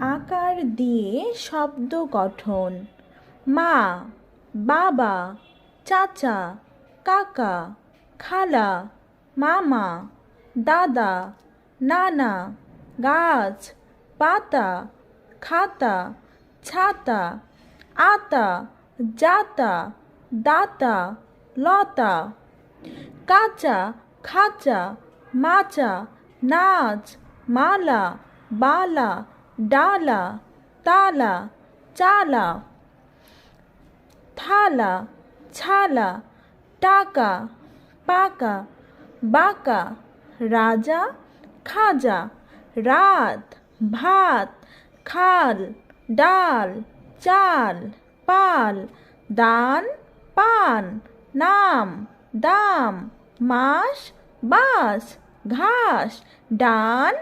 আকার দিয়ে শব্দ গঠন। মা, বাবা, চাচা, কাকা, খালা, মামা, দাদা, নানা, গাছ, পাতা, খাতা, ছাতা, আতা, জাতা, দাতা, লতা। কাঁচা, খাঁচা, মাচা, নাচ, মালা, বালা डाला, ताला, चाला, थाला, छाला, टाका, पाका, बाका, राजा, खाजा, रात, भात, खाल, डाल, चाल, पाल, दान, पान, नाम, दाम माश बास, घास, डान